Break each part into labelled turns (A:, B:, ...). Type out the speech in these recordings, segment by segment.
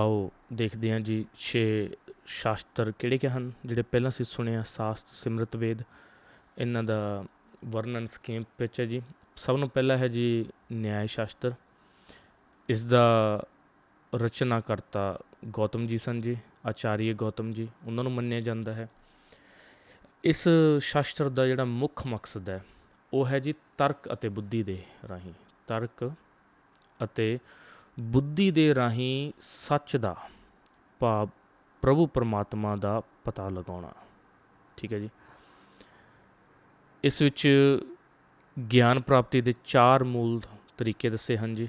A: ਆਓ ਦੇਖਦੇ ਹਾਂ ਜੀ ਛੇ ਸ਼ਾਸਤਰ ਕਿਹੜੇ ਕਿ ਹਨ, ਜਿਹੜੇ ਪਹਿਲਾਂ ਅਸੀਂ ਸੁਣਿਆ, ਸਾਸਤ, ਸਿਮਰਤ ਵੇਦ, ਇਹਨਾਂ ਦਾ ਵਰਣਨ ਸਕੀਮ ਵਿੱਚ ਹੈ ਜੀ। ਸਭ ਨੂੰ ਪਹਿਲਾ ਹੈ ਜੀ ਨਿਆਇ ਸ਼ਾਸਤਰ। ਇਸ ਦਾ ਰਚਨਾ ਗੌਤਮ ਜੀ ਸਨ ਜੀ ਆਚਾਰੀਆ ਗੌਤਮ ਜੀ, ਉਹਨਾਂ ਨੂੰ ਮੰਨਿਆ ਜਾਂਦਾ ਹੈ। ਇਸ ਸ਼ਾਸਤਰ ਦਾ ਜਿਹੜਾ ਮੁੱਖ ਮਕਸਦ ਹੈ, ਉਹ ਹੈ ਜੀ ਤਰਕ ਅਤੇ ਬੁੱਧੀ ਦੇ ਰਾਹੀਂ। ਤਰਕ ਅਤੇ ਬੁੱਧੀ ਦੇ ਰਾਹੀਂ ਸੱਚ ਦਾ ਭਾਵ ਪ੍ਰਭੂ ਪਰਮਾਤਮਾ ਦਾ ਪਤਾ ਲਗਾਉਣਾ। ਠੀਕ ਹੈ ਜੀ। ਇਸ ਵਿੱਚ ਗਿਆਨ ਪ੍ਰਾਪਤੀ ਦੇ ਚਾਰ ਮੂਲ ਤਰੀਕੇ ਦੱਸੇ ਹਨ ਜੀ।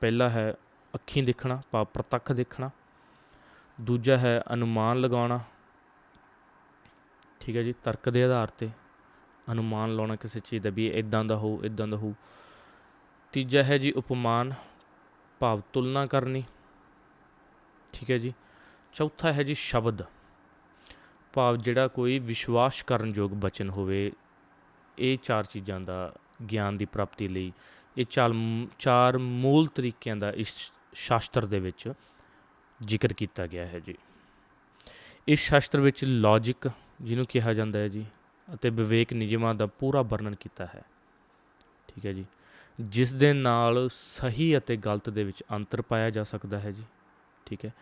A: ਪਹਿਲਾ ਹੈ ਅੱਖੀਂ ਦੇਖਣਾ, ਭਾਵ ਪ੍ਰਤੱਖ ਦੇਖਣਾ। ਦੂਜਾ ਹੈ ਅਨੁਮਾਨ ਲਗਾਉਣਾ। ਠੀਕ ਹੈ ਜੀ, ਤਰਕ ਦੇ ਆਧਾਰ ਤੇ ਅਨੁਮਾਨ ਲਾਉਣਾ ਕਿਸੇ ਚੀਜ਼ ਦਾ ਵੀ ਇਦਾਂ ਦਾ ਹੋ ਇਦਾਂ ਦਾ ਹੋ ਤੀਜਾ ਹੈ ਜੀ ਉਪਮਾਨ ਭਾਵ ਤੁਲਨਾ ਕਰਨੀ। ਠੀਕ ਹੈ ਜੀ। ਚੌਥਾ ਹੈ ਜੀ ਸ਼ਬਦ। ਭਾਵ ਜਿਹੜਾ ਕੋਈ ਵਿਸ਼ਵਾਸ ਕਰਨ ਯੋਗ ਬਚਨ ਹੋਵੇ, ਇਹ ਚਾਰ ਚੀਜ਼ਾਂ ਦਾ ਗਿਆਨ ਦੀ ਪ੍ਰਾਪਤੀ ਲਈ, ਇਹ ਚਾਰ ਚਾਰ ਮੂਲ ਤਰੀਕਿਆਂ ਦਾ ਇਸ ਸ਼ਾਸਤਰ ਦੇ ਵਿੱਚ ਜ਼ਿਕਰ ਕੀਤਾ ਗਿਆ ਹੈ ਜੀ। ਇਸ ਸ਼ਾਸਤਰ ਵਿੱਚ ਲੌਜੀਕ ਜਿਹਨੂੰ ਕਿਹਾ ਜਾਂਦਾ ਹੈ ਜੀ, ਅਤੇ ਵਿਵੇਕ ਨਿਯਮਾਂ ਦਾ ਪੂਰਾ ਵਰਣਨ ਕੀਤਾ ਹੈ। ਠੀਕ ਹੈ ਜੀ। ਜਿਸ ਦੇ ਨਾਲ ਸਹੀ ਅਤੇ ਗਲਤ ਦੇ ਵਿੱਚ ਅੰਤਰ ਪਾਇਆ ਜਾ ਸਕਦਾ ਹੈ ਜੀ। ਠੀਕ ਹੈ।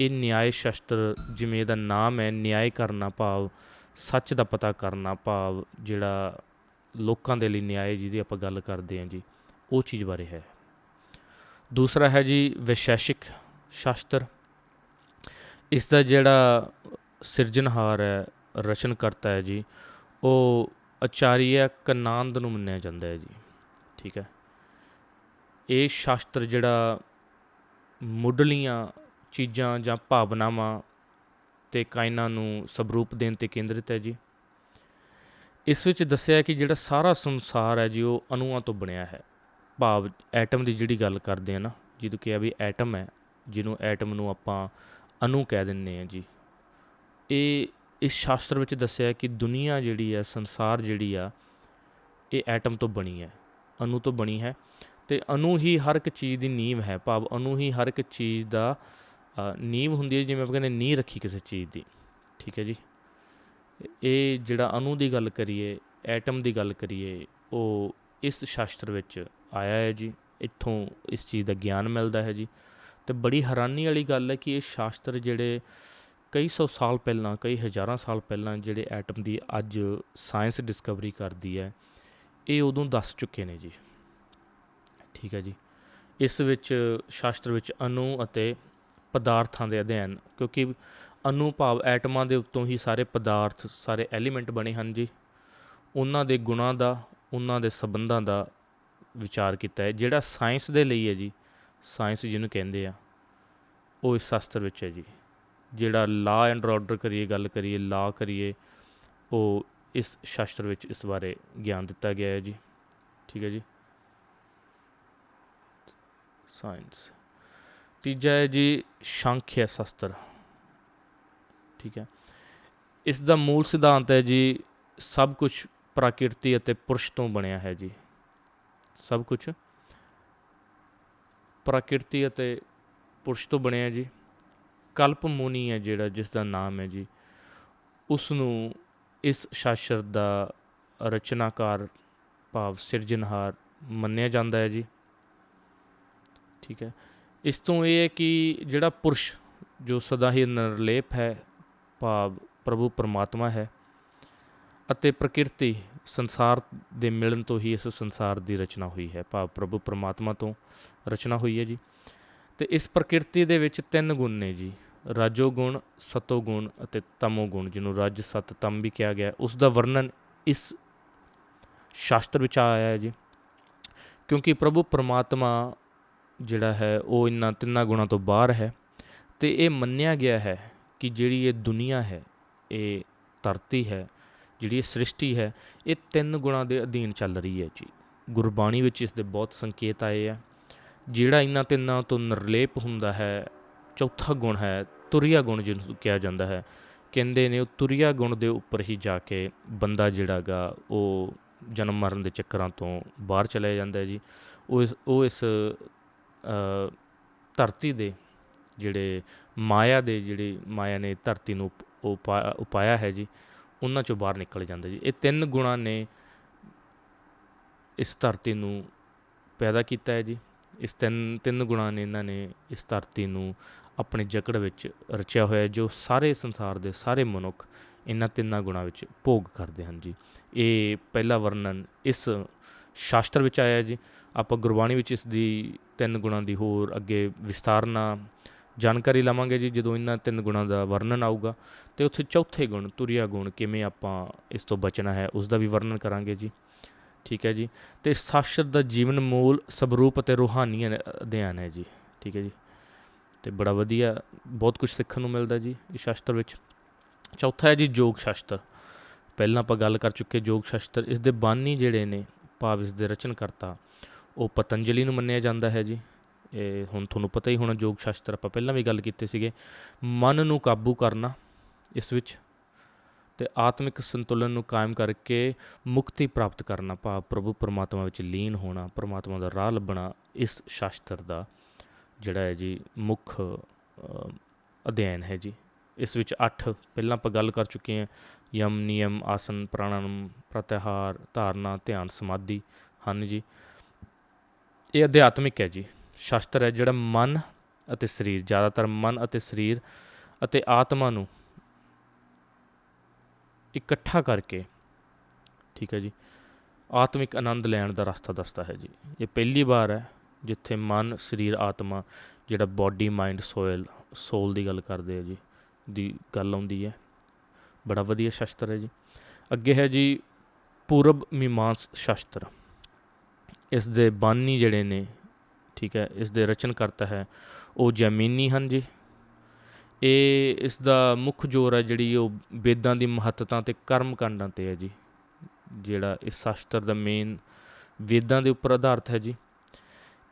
A: ਇਹ ਨਿਆਇ ਸ਼ਾਸਤਰ ਜਿਵੇਂ ਇਹਦਾ ਨਾਮ ਹੈ ਨਿਆਇ ਕਰਨਾ ਭਾਵ, ਸੱਚ ਦਾ ਪਤਾ ਕਰਨਾ ਭਾਵ, ਜਿਹੜਾ ਲੋਕਾਂ ਦੇ ਲਈ ਨਿਆਇ ਜਿਹਦੀ ਆਪਾਂ ਗੱਲ ਕਰਦੇ ਹਾਂ ਜੀ, ਉਹ ਚੀਜ਼ ਬਾਰੇ ਹੈ। ਦੂਸਰਾ ਹੈ ਜੀ ਵਿਸ਼ੇਸ਼ਿਕ ਸ਼ਾਸਤਰ। ਇਸ ਦਾ ਜਿਹੜਾ ਸਿਰਜਣਹਾਰ ਹੈ, ਰਚਨਕਰਤਾ ਹੈ ਜੀ, ਉਹ ਆਚਾਰੀਆ ਕਨਾਨਦ ਨੂੰ ਮੰਨਿਆ ਜਾਂਦਾ ਹੈ ਜੀ। ਠੀਕ ਹੈ। ਇਹ ਸ਼ਾਸਤਰ ਜਿਹੜਾ ਮੁੱਢਲੀਆਂ ਚੀਜ਼ਾਂ ਜਾਂ ਭਾਵਨਾਵਾਂ ਤੇ ਕਾਇਨਾਂ ਨੂੰ ਸਵਰੂਪ ਦੇਣ ਤੇ ਕੇਂਦਰਿਤ ਹੈ ਜੀ। ਇਸ ਵਿੱਚ ਦੱਸਿਆ ਕਿ ਜਿਹੜਾ ਸਾਰਾ ਸੰਸਾਰ ਹੈ ਜੀ, ਉਹ ਅਣੂਆਂ ਤੋਂ ਬਣਿਆ ਹੈ। ਭਾਵ ਐਟਮ ਦੀ ਜਿਹੜੀ ਗੱਲ ਕਰਦੇ ਆ ਨਾ ਜਿਹਨੂੰ ਕਿਹਾ ਵੀ ਐਟਮ ਹੈ, ਜਿਹਨੂੰ ਐਟਮ ਨੂੰ ਆਪਾਂ ਅਣੂ ਕਹਿ ਦਿੰਨੇ ਆ ਜੀ। ਇਹ ਇਸ ਸ਼ਾਸਤਰ ਵਿੱਚ ਦੱਸਿਆ ਕਿ ਦੁਨੀਆ ਜਿਹੜੀ ਹੈ, ਸੰਸਾਰ ਜਿਹੜੀ ਆ, ਇਹ ਐਟਮ ਤੋਂ ਬਣੀ ਹੈ, ਅਣੂ ਤੋਂ ਬਣੀ ਹੈ। ਤੇ ਅਣੂ ਹੀ ਹਰ ਇੱਕ ਚੀਜ਼ ਦੀ ਨੀਂਵ ਹੈ ਭਾਵ ਅਣੂ ਹੀ ਹਰ ਇੱਕ ਚੀਜ਼ ਦਾ ਨੀਂਵ ਹੁੰਦੀ ਹੈ ਜਿਵੇਂ ਆਪਾਂ ਕਹਿੰਦੇ ਨੀਂਹ ਰੱਖੀ ਕਿਸੇ ਚੀਜ਼ ਦੀ। ਠੀਕ ਹੈ ਜੀ? ਇਹ ਜਿਹੜਾ ਅਣੂ ਦੀ ਗੱਲ ਕਰੀਏ, ਐਟਮ ਦੀ ਗੱਲ ਕਰੀਏ, ਉਹ ਇਸ ਸ਼ਾਸਤਰ ਵਿੱਚ ਆਇਆ ਹੈ ਜੀ। ਇੱਥੋਂ ਇਸ ਚੀਜ਼ ਦਾ ਗਿਆਨ ਮਿਲਦਾ ਹੈ ਜੀ। ਤੇ ਬੜੀ ਹੈਰਾਨੀ ਵਾਲੀ ਗੱਲ ਹੈ ਕਿ ਇਹ ਸ਼ਾਸਤਰ ਜਿਹੜੇ ਕਈ ਸੌ ਸਾਲ ਪਹਿਲਾਂ, ਕਈ ਹਜ਼ਾਰਾਂ ਸਾਲ ਪਹਿਲਾਂ ਜਿਹੜੇ ਐਟਮ ਦੀ ਅੱਜ ਸਾਇੰਸ ਡਿਸਕਵਰੀ ਕਰਦੀ ਹੈ, ਇਹ ਉਦੋਂ ਦੱਸ ਚੁੱਕੇ ਨੇ ਜੀ। ਠੀਕ ਹੈ ਜੀ। ਇਸ ਵਿੱਚ ਸ਼ਾਸਤਰ ਵਿੱਚ ਅਣੂ ਅਤੇ ਪਦਾਰਥਾਂ ਦੇ ਅਧਿਐਨ, ਕਿਉਂਕਿ ਅਣੂ ਭਾਵ ਐਟਮਾਂ ਦੇ ਉੱਤੋਂ ਹੀ ਸਾਰੇ ਪਦਾਰਥ, ਸਾਰੇ ਐਲੀਮੈਂਟ ਬਣੇ ਹਨ ਜੀ। ਉਹਨਾਂ ਦੇ ਗੁਣਾਂ ਦਾ, ਉਹਨਾਂ ਦੇ ਸਬੰਧਾਂ ਦਾ ਵਿਚਾਰ ਕੀਤਾ ਹੈ, ਜਿਹੜਾ ਸਾਇੰਸ ਦੇ ਲਈ ਹੈ ਜੀ, ਸਾਇੰਸ ਜਿਹਨੂੰ ਕਹਿੰਦੇ ਆ, ਉਹ ਇਸ ਸ਼ਾਸਤਰ ਵਿੱਚ ਹੈ ਜੀ। ਜਿਹੜਾ ਲਾ ਐਂਡ ਆਰਡਰ ਕਰੀਏ, ਗੱਲ ਕਰੀਏ, ਲਾ ਕਰੀਏ, ਉਹ ਇਸ ਸ਼ਾਸਤਰ ਵਿੱਚ ਇਸ ਬਾਰੇ ਗਿਆਨ ਦਿੱਤਾ ਗਿਆ ਹੈ ਜੀ। ਠੀਕ ਹੈ ਜੀ। ਸਾਇੰਸ। ਤੀਜਾ ਹੈ ਜੀ ਸ਼ਾਂਖਿਆ ਸ਼ਾਸਤਰ। ਠੀਕ ਹੈ। ਇਸ ਦਾ ਮੂਲ ਸਿਧਾਂਤ ਹੈ ਜੀ, ਸਭ ਕੁਝ ਪ੍ਰਕਿਰਤੀ ਅਤੇ ਪੁਰਸ਼ ਤੋਂ ਬਣਿਆ ਹੈ ਜੀ। ਸਭ ਕੁਝ ਪ੍ਰਕਿਰਤੀ ਅਤੇ ਪੁਰਸ਼ ਤੋਂ ਬਣਿਆ ਜੀ। ਕਲਪ ਮੁਨੀ ਹੈ ਜਿਹੜਾ, ਜਿਸ ਦਾ ਨਾਮ ਹੈ ਜੀ। ਉਸ ਨੂੰ ਇਸ ਸ਼ਾਸਤਰ ਦਾ ਰਚਨਾਕਾਰ ਭਾਵ ਸਿਰਜਣਹਾਰ ਮੰਨਿਆ ਜਾਂਦਾ ਹੈ ਜੀ। ਠੀਕ ਹੈ। ਇਸ ਤੋਂ ਇਹ ਹੈ ਕਿ ਜਿਹੜਾ ਪੁਰਸ਼, ਜੋ ਸਦਾ ਹੀ ਨਿਰਲੇਪ ਹੈ, ਭਾਵ ਪ੍ਰਭੂ ਪਰਮਾਤਮਾ ਹੈ ਅਤੇ ਪ੍ਰਕਿਰਤੀ ਸੰਸਾਰ ਦੇ ਮਿਲਣ ਤੋਂ ਹੀ ਇਸ ਸੰਸਾਰ ਦੀ ਰਚਨਾ ਹੋਈ ਹੈ, ਭਾਵ ਪ੍ਰਭੂ ਪਰਮਾਤਮਾ ਤੋਂ ਰਚਨਾ ਹੋਈ ਹੈ ਜੀ। ਤੇ ਇਸ ਪ੍ਰਕਿਰਤੀ ਦੇ ਵਿੱਚ ਤਿੰਨ ਗੁਣ ਨੇ ਜੀ, ਰਾਜੋ ਗੁਣ, ਸਤੋ ਗੁਣ ਅਤੇ ਤਮੋ ਗੁਣ, ਜਿਹਨੂੰ ਰਜ, ਸਤ, ਤਮ ਵੀ ਕਿਹਾ ਗਿਆ। ਉਸ ਦਾ ਵਰਣਨ ਇਸ ਸ਼ਾਸਤਰ ਵਿੱਚ ਆਇਆ ਹੈ ਜੀ, ਕਿਉਂਕਿ ਪ੍ਰਭੂ ਪਰਮਾਤਮਾ ਜਿਹੜਾ ਹੈ, ਉਹ ਇਨ੍ਹਾਂ ਤਿੰਨਾਂ ਗੁਣਾਂ ਤੋਂ ਬਾਹਰ ਹੈ। ਤੇ ਇਹ ਮੰਨਿਆ ਗਿਆ ਹੈ ਕਿ ਜਿਹੜੀ ਇਹ ਦੁਨੀਆ ਹੈ, ਇਹ ਧਰਤੀ ਹੈ, ਜਿਹੜੀ ਇਹ ਸ੍ਰਿਸ਼ਟੀ ਹੈ, ਇਹ ਤਿੰਨ ਗੁਣਾਂ ਦੇ ਅਧੀਨ ਚੱਲ ਰਹੀ ਹੈ ਜੀ। ਗੁਰਬਾਣੀ ਵਿੱਚ ਇਸ ਦੇ ਬਹੁਤ ਸੰਕੇਤ ਆਏ ਆ। ਜਿਹੜਾ ਇਹਨਾਂ ਤਿੰਨਾਂ ਤੋਂ ਨਿਰਲੇਪ ਹੁੰਦਾ ਹੈ, ਚੌਥਾ ਗੁਣ ਹੈ, ਤੁਰਿਆ ਗੁਣ ਜਿਹਨੂੰ ਕਿਹਾ ਜਾਂਦਾ ਹੈ। ਕਹਿੰਦੇ ਨੇ, ਉਹ ਤੁਰਿਆ ਗੁਣ ਦੇ ਉੱਪਰ ਹੀ ਜਾ ਕੇ ਬੰਦਾ ਜਿਹੜਾਗਾ ਉਹ ਜਨਮ ਮਰਨ ਦੇ ਚੱਕਰਾਂ ਤੋਂ ਬਾਹਰ ਚਲਾ ਜਾਂਦਾ ਜੀ। ਉਹ ਇਸ ਉਹ ਇਸ ਧਰਤੀ ਦੇ ਜਿਹੜੇ ਮਾਇਆ ਦੇ ਜਿਹੜੇ ਮਾਇਆ ਨੇ ਧਰਤੀ ਨੂੰ ਉਪ- ਉਪਾ- ਉਪਾਇਆ ਹੈ ਜੀ, ਉਹਨਾਂ ਚੋਂ ਬਾਹਰ ਨਿਕਲ ਜਾਂਦਾ ਜੀ। ਇਹ ਤਿੰਨ ਗੁਣਾਂ ਨੇ ਇਸ ਧਰਤੀ ਨੂੰ ਪੈਦਾ ਕੀਤਾ ਹੈ ਜੀ। ਇਸ ਤਿੰਨ ਤਿੰਨ ਗੁਣਾਂ ਨੇ ਇਹਨਾਂ ਨੇ ਇਸ ਧਰਤੀ ਨੂੰ ਆਪਣੇ ਜਕੜ ਵਿੱਚ ਰਚਿਆ ਹੋਇਆ ਜੋ ਸਾਰੇ ਸੰਸਾਰ ਦੇ ਸਾਰੇ ਮਨੁੱਖ ਇਹਨਾਂ ਤਿੰਨਾਂ ਗੁਣਾਂ ਵਿੱਚ ਭੋਗ ਕਰਦੇ ਹਨ ਜੀ। ਇਹ ਪਹਿਲਾ ਵਰਣਨ ਇਸ ਸ਼ਾਸਤਰ ਵਿੱਚ ਆਇਆ ਹੈ ਜੀ। ਆਪਾਂ ਗੁਰਬਾਣੀ ਵਿੱਚ ਇਸ ਦੀ ਤਿੰਨ ਗੁਣਾਂ ਦੀ ਹੋਰ ਅੱਗੇ ਵਿਸਤਾਰ ਨਾਲ ਜਾਣਕਾਰੀ ਲਵਾਂਗੇ ਜੀ, ਜਦੋਂ ਇਹਨਾਂ ਤਿੰਨ ਗੁਣਾਂ ਦਾ ਵਰਣਨ ਆਊਗਾ। ਤੇ ਉੱਥੇ ਚੌਥੇ ਗੁਣ, ਤੁਰਿਆ ਗੁਣ, ਕਿਵੇਂ ਆਪਾਂ ਇਸ ਤੋਂ ਬਚਣਾ ਹੈ, ਉਸ ਦਾ ਵੀ ਵਰਣਨ ਕਰਾਂਗੇ ਜੀ। ਠੀਕ ਹੈ ਜੀ? ਤੇ ਸ਼ਾਸਤਰ ਦਾ ਜੀਵਨ ਮੂਲ ਸਵਰੂਪ ਅਤੇ ਰੂਹਾਨੀ ਅਧਿਐਨ ਹੈ ਜੀ। ਠੀਕ ਹੈ ਜੀ? ਤੇ ਬੜਾ ਵਧੀਆ, ਬਹੁਤ ਕੁਝ ਸਿੱਖਣ ਨੂੰ ਮਿਲਦਾ ਜੀ ਇਸ ਸ਼ਾਸਤਰ ਵਿੱਚ। ਚੌਥਾ ਹੈ ਜੀ ਯੋਗ ਸ਼ਾਸਤਰ। ਪਹਿਲਾਂ ਆਪਾਂ ਗੱਲ ਕਰ ਚੁੱਕੇ ਯੋਗ ਸ਼ਾਸਤਰ, ਇਸ ਦੇ ਬਾਨੀ ਜਿਹੜੇ ਨੇ, ਭਾਵ ਇਸ ਦੇ ਰਚਨਕਰਤਾ ਉਹ ਪਤੰਜਲੀ ਨੂੰ ਮੰਨਿਆ ਜਾਂਦਾ ਹੈ ਜੀ। ਇਹ ਹੁਣ ਤੁਹਾਨੂੰ ਪਤਾ ਹੀ ਹੋਣਾ, ਯੋਗ ਸ਼ਾਸਤਰ ਆਪਾਂ ਪਹਿਲਾਂ ਵੀ ਗੱਲ ਕੀਤੇ ਸੀਗੇ। ਮਨ ਨੂੰ ਕਾਬੂ ਕਰਨਾ ਇਸ ਵਿੱਚ ਤੇ ਆਤਮਿਕ ਸੰਤੁਲਨ ਨੂੰ ਕਾਇਮ ਕਰਕੇ ਮੁਕਤੀ ਪ੍ਰਾਪਤ ਕਰਨਾ ਭਾਵ ਪ੍ਰਭੂ ਪਰਮਾਤਮਾ ਵਿੱਚ ਲੀਨ ਹੋਣਾ, ਪਰਮਾਤਮਾ ਦਾ ਰਾਹ ਲੱਭਣਾ, ਇਸ ਸ਼ਾਸਤਰ ਦਾ ਜਿਹੜਾ ਹੈ ਜੀ ਮੁੱਖ ਅਧਿਐਨ ਹੈ ਜੀ। ਇਸ ਵਿੱਚ 8 ਪਹਿਲਾਂ ਆਪਾਂ ਗੱਲ ਕਰ ਚੁੱਕੇ ਹਾਂ, ਯਮ, ਨਿਯਮ, ਆਸਨ, ਪ੍ਰਾਣਾਯਾਮ, ਪ੍ਰਤਿਹਾਰ, ਧਾਰਨਾ, ਧਿਆਨ, ਸਮਾਧੀ ਹਨ ਜੀ। ਇਹ ਅਧਿਆਤਮਿਕ ਹੈ ਜੀ। ਸ਼ਾਸਤਰ ਹੈ ਜਿਹੜਾ ਮਨ ਅਤੇ ਸਰੀਰ, ਜ਼ਿਆਦਾਤਰ ਮਨ ਅਤੇ ਸਰੀਰ ਅਤੇ ਆਤਮਾ ਨੂੰ ਇਕੱਠਾ ਕਰਕੇ, ਠੀਕ ਹੈ ਜੀ, ਆਤਮਿਕ ਆਨੰਦ ਲੈਣ ਦਾ ਰਸਤਾ ਦੱਸਦਾ ਹੈ ਜੀ। ਇਹ ਪਹਿਲੀ ਵਾਰ ਹੈ ਜਿੱਥੇ ਮਨ, ਸਰੀਰ, ਆਤਮਾ ਜਿਹੜਾ ਬਾਡੀ ਮਾਈਂਡ ਸੋਇਲ ਸੋਲ ਦੀ ਗੱਲ ਕਰਦੇ ਆ ਜੀ, ਦੀ ਗੱਲ ਆਉਂਦੀ ਹੈ। ਬੜਾ ਵਧੀਆ ਸ਼ਾਸਤਰ ਹੈ ਜੀ। ਅੱਗੇ ਹੈ ਜੀ ਪੂਰਬ ਮੀਮਾਂਸ ਸ਼ਾਸਤਰ। ਇਸ ਦੇ ਬਾਨੀ ਜਿਹੜੇ ਨੇ, ਠੀਕ ਹੈ, ਇਸ ਦੇ ਰਚਨਕਰਤਾ ਹੈ, ਉਹ ਜੈਮੀਨੀ ਹਨ ਜੀ। ਇਹ ਇਸ ਦਾ ਮੁੱਖ ਜ਼ੋਰ ਹੈ ਜਿਹੜੀ ਉਹ ਵੇਦਾਂ ਦੀ ਮਹੱਤਤਾ ਤੇ ਕਰਮ ਕਾਂਡਾਂ ਤੇ ਹੈ ਜੀ, ਜਿਹੜਾ ਇਸ ਸ਼ਾਸਤਰ ਦਾ ਮੇਨ ਵੇਦਾਂ ਦੇ ਉੱਪਰ ਆਧਾਰਿਤ ਹੈ ਜੀ।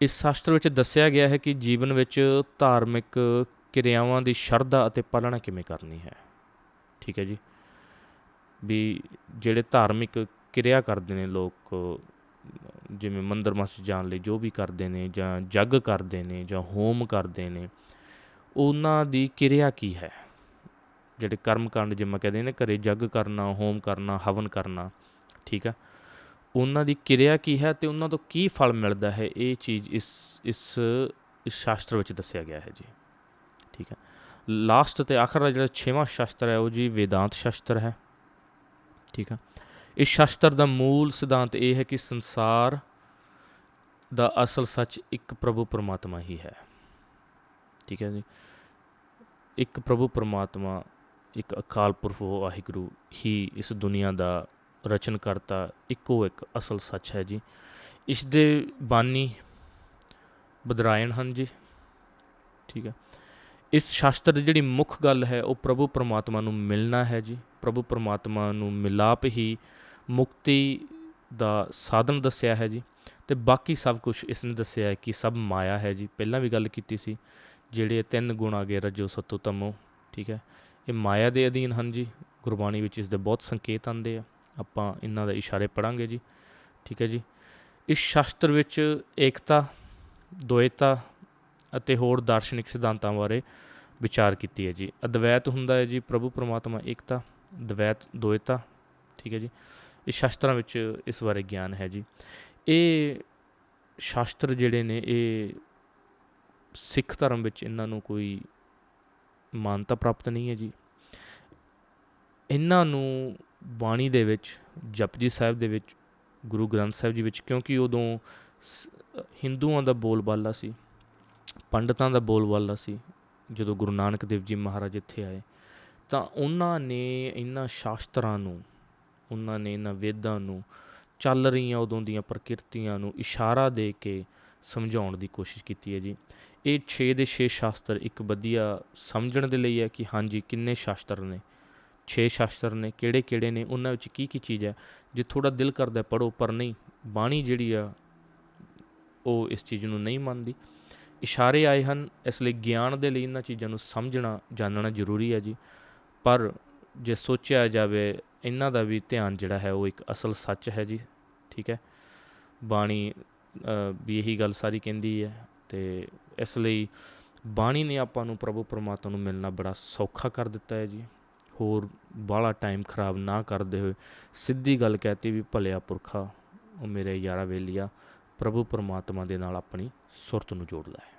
A: ਇਸ ਸ਼ਾਸਤਰ ਵਿੱਚ ਦੱਸਿਆ ਗਿਆ ਹੈ ਕਿ ਜੀਵਨ ਵਿੱਚ ਧਾਰਮਿਕ ਕਿਰਿਆਵਾਂ ਦੀ ਸ਼ਰਧਾ ਅਤੇ ਪਾਲਣਾ ਕਿਵੇਂ ਕਰਨੀ ਹੈ, ਠੀਕ ਹੈ ਜੀ। ਵੀ ਜਿਹੜੇ ਧਾਰਮਿਕ ਕਿਰਿਆ ਕਰਦੇ ਨੇ ਲੋਕ ਜਿਵੇਂ ਮੰਦਰ ਮਸਜਿਦ ਜਾਣ ਲਈ ਜੋ ਵੀ ਕਰਦੇ ਨੇ ਜਾਂ ਜੱਗ ਕਰਦੇ ਨੇ ਜਾਂ ਹੋਮ ਕਰਦੇ ਨੇ, ਉਹਨਾਂ ਦੀ ਕਿਰਿਆ ਕੀ ਹੈ? ਜਿਹੜੇ ਕਰਮ ਕਾਂਡ ਜਿਵੇਂ ਕਹਿੰਦੇ ਨੇ, ਘਰੇ ਜੱਗ ਕਰਨਾ, ਹੋਮ ਕਰਨਾ, ਹਵਨ ਕਰਨਾ, ਠੀਕ ਆ? ਉਹਨਾਂ ਦੀ ਕਿਰਿਆ ਕੀ ਹੈ ਤੇ ਉਹਨਾਂ ਤੋਂ ਕੀ ਫਲ ਮਿਲਦਾ ਹੈ? ਇਹ ਚੀਜ਼ ਇਸ ਇਸ ਇਸ ਸ਼ਾਸਤਰ ਵਿੱਚ ਦੱਸਿਆ ਗਿਆ ਹੈ ਜੀ। ਠੀਕ ਹੈ ਲਾਸਟ ਤੇ ਆਖਰ ਦਾ ਜਿਹੜਾ ਛੇਵਾਂ ਸ਼ਾਸਤਰ ਹੈ, ਉਹ ਜੀ ਵੇਦਾਂਤ ਸ਼ਾਸਤਰ ਹੈ। ਠੀਕ ਆ? ਇਸ ਸ਼ਾਸਤਰ ਦਾ ਮੂਲ ਸਿਧਾਂਤ ਇਹ ਹੈ ਕਿ ਸੰਸਾਰ ਦਾ ਅਸਲ ਸੱਚ ਇੱਕ ਪ੍ਰਭੂ ਪਰਮਾਤਮਾ ਹੀ ਹੈ। ਠੀਕ ਹੈ ਜੀ? ਇੱਕ ਪ੍ਰਭੂ ਪਰਮਾਤਮਾ, ਇੱਕ ਅਕਾਲ ਪੁਰਖ ਵਾਹਿਗੁਰੂ ਹੀ ਇਸ ਦੁਨੀਆ ਦਾ ਰਚਨਕਰਤਾ, ਇੱਕੋ ਇੱਕ ਅਸਲ ਸੱਚ ਹੈ ਜੀ। ਇਸ ਦੇ ਬਾਨੀ ਬਦਰਾਇਣ ਹਨ ਜੀ। ਠੀਕ ਹੈ? ਇਸ ਸ਼ਾਸਤਰ ਦੀ ਜਿਹੜੀ ਮੁੱਖ ਗੱਲ ਹੈ ਉਹ ਪ੍ਰਭੂ ਪਰਮਾਤਮਾ ਨੂੰ ਮਿਲਣਾ ਹੈ ਜੀ। ਪ੍ਰਭੂ ਪਰਮਾਤਮਾ ਨੂੰ ਮਿਲਾਪ ਹੀ ਮੁਕਤੀ ਦਾ ਸਾਧਨ ਦੱਸਿਆ ਹੈ ਜੀ ਤੇ ਬਾਕੀ ਸਭ ਕੁਝ ਇਸ ਨੇ ਦੱਸਿਆ ਹੈ ਕਿ ਸਭ ਮਾਇਆ ਹੈ ਜੀ। ਪਹਿਲਾਂ ਵੀ ਗੱਲ ਕੀਤੀ ਸੀ, ਜਿਹੜੇ ਤਿੰਨ ਗੁਣ ਆ ਗਏ, ਰਜੋ, ਸਤੋ, ਤਮੋ, ਠੀਕ ਹੈ। ਇਹ ਮਾਇਆ ਦੇ ਅਧੀਨ ਹਨ ਜੀ। ਗੁਰਬਾਣੀ ਵਿੱਚ ਇਸ ਦੇ ਬਹੁਤ ਸੰਕੇਤ ਆਉਂਦੇ ਆ। ਆਪਾਂ ਇਹਨਾਂ ਦਾ ਇਸ਼ਾਰੇ ਪੜਾਂਗੇ ਜੀ, ਠੀਕ ਹੈ ਜੀ। ਇਸ ਸ਼ਾਸਤਰ ਵਿੱਚ ਏਕਤਾ ਦੁਇਤਾ ਅਤੇ ਹੋਰ ਦਾਰਸ਼ਨਿਕ ਸਿਧਾਂਤਾਂ ਬਾਰੇ ਵਿਚਾਰ ਕੀਤੀ ਹੈ ਜੀ। ਅਦਵੈਤ ਹੁੰਦਾ ਹੈ ਜੀ, ਪ੍ਰਭੂ, ਪਰਮਾਤਮਾ, ਏਕਤਾ ਦਵੈਤ ਦੁਇਤਾ ਠੀਕ ਹੈ ਜੀ। ਇਹ ਸ਼ਾਸਤਰਾਂ ਵਿੱਚ ਇਸ ਬਾਰੇ ਗਿਆਨ ਹੈ ਜੀ। ਇਹ ਸ਼ਾਸਤਰ ਜਿਹੜੇ ਨੇ, ਇਹ ਸਿੱਖ ਧਰਮ ਵਿੱਚ ਇਹਨਾਂ ਨੂੰ ਕੋਈ ਮਾਨਤਾ ਪ੍ਰਾਪਤ ਨਹੀਂ ਹੈ ਜੀ। ਇਹਨਾਂ ਨੂੰ ਬਾਣੀ ਦੇ ਵਿੱਚ, ਜਪਜੀ ਸਾਹਿਬ ਦੇ ਵਿੱਚ, ਗੁਰੂ ਗ੍ਰੰਥ ਸਾਹਿਬ ਜੀ ਵਿੱਚ, ਕਿਉਂਕਿ ਉਦੋਂ ਸ- ਹਿੰਦੂਆਂ ਦਾ ਬੋਲਬਾਲਾ ਸੀ, ਪੰਡਤਾਂ ਦਾ ਬੋਲਬਾਲਾ ਸੀ, ਜਦੋਂ ਗੁਰੂ ਨਾਨਕ ਦੇਵ ਜੀ ਮਹਾਰਾਜ ਇੱਥੇ ਆਏ, ਤਾਂ ਉਹਨਾਂ ਨੇ ਇਹਨਾਂ ਸ਼ਾਸਤਰਾਂ ਨੂੰ ਉਹਨਾਂ ਨੇ ਇਹਨਾਂ ਵੇਦਾਂ ਨੂੰ, ਚੱਲ ਰਹੀਆਂ ਉਦੋਂ ਦੀਆਂ ਪ੍ਰਕਿਰਤੀਆਂ ਨੂੰ ਇਸ਼ਾਰਾ ਦੇ ਕੇ ਸਮਝਾਉਣ ਦੀ ਕੋਸ਼ਿਸ਼ ਕੀਤੀ ਹੈ ਜੀ। ਇਹ 6 ਦੇ 6 ਸ਼ਾਸਤਰ ਇੱਕ ਵਧੀਆ ਸਮਝਣ ਦੇ ਲਈ ਹੈ ਕਿ ਹਾਂਜੀ, ਕਿੰਨੇ ਸ਼ਾਸਤਰ ਨੇ? 6 ਸ਼ਾਸਤਰ ਨੇ, ਕਿਹੜੇ ਕਿਹੜੇ ਨੇ? ਉਹਨਾਂ ਵਿੱਚ ਕੀ ਕੀ ਚੀਜ਼ ਹੈ? ਜੇ ਥੋੜਾ ਦਿਲ ਕਰਦਾ ਪੜੋ ਪਰ ਨਹੀਂ, ਬਾਣੀ ਜਿਹੜੀ ਆ, ਉਹ ਇਸ ਚੀਜ਼ ਨੂੰ ਨਹੀਂ ਮੰਨਦੀ। ਇਸ਼ਾਰੇ ਆਏ ਹਨ, ਇਸ ਲਈ ਗਿਆਨ ਦੇ ਲਈ ਇਹਨਾਂ ਚੀਜ਼ਾਂ ਨੂੰ ਸਮਝਣਾ, ਜਾਣਨਾ ਜ਼ਰੂਰੀ ਹੈ ਜੀ। ਪਰ ਜੇ ਸੋਚਿਆ ਜਾਵੇ ਇਹਨਾਂ ਦਾ ਵੀ ਧਿਆਨ ਜਿਹੜਾ ਹੈ ਉਹ ਇੱਕ ਅਸਲ ਸੱਚ ਹੈ ਜੀ, ਠੀਕ ਹੈ। ਬਾਣੀ ਵੀ ਇਹੀ ਗੱਲ ਸਾਰੀ ਕਹਿੰਦੀ ਹੈ ਤੇ ਇਸ ਲਈ ਬਾਣੀ ਨੇ ਆਪਾਂ ਨੂੰ ਪ੍ਰਭੂ ਪਰਮਾਤਮਾ ਨੂੰ ਮਿਲਣਾ ਬੜਾ ਸੌਖਾ ਕਰ ਦਿੱਤਾ ਹੈ ਜੀ। ਹੋਰ ਬਾਹਲਾ ਟਾਈਮ ਖਰਾਬ ਨਾ ਕਰਦੇ ਹੋਏ ਸਿੱਧੀ ਗੱਲ ਕਹਤੀ ਵੀ ਭਲਿਆ ਪੁਰਖਾ, ਉਹ ਮੇਰੇ ਯਾਰਾ ਵੇਲੀਆ, ਪ੍ਰਭੂ ਪਰਮਾਤਮਾ ਦੇ ਨਾਲ ਆਪਣੀ ਸੁਰਤ ਨੂੰ ਜੋੜਦਾ ਹੈ।